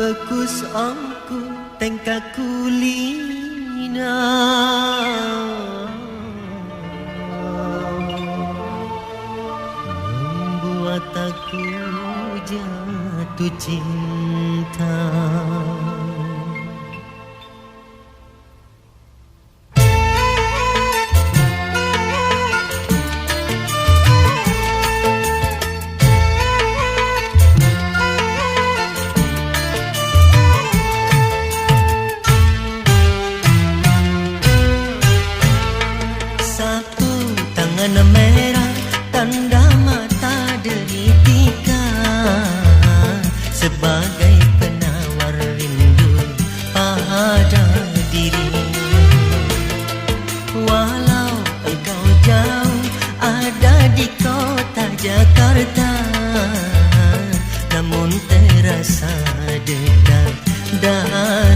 Pekus angku tengkak kulina. Membuat aku jatuh cinta merah tanda mata deritika sebagai penawar rindu pada diri. Walau engkau jauh ada di kota Jakarta. Namun terasa dekat dari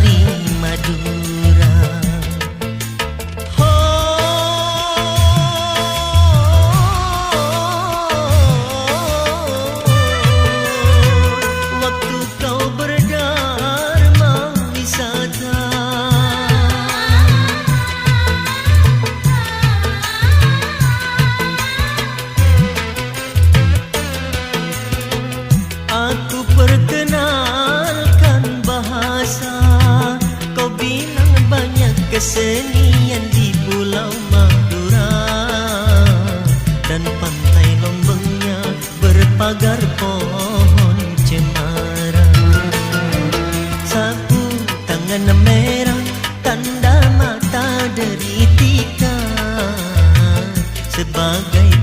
kesenian di pulau Madura. Dan pantai lombengnya berpagar pohon cemara. Sapu tangan merah tanda mata deritika Sebagai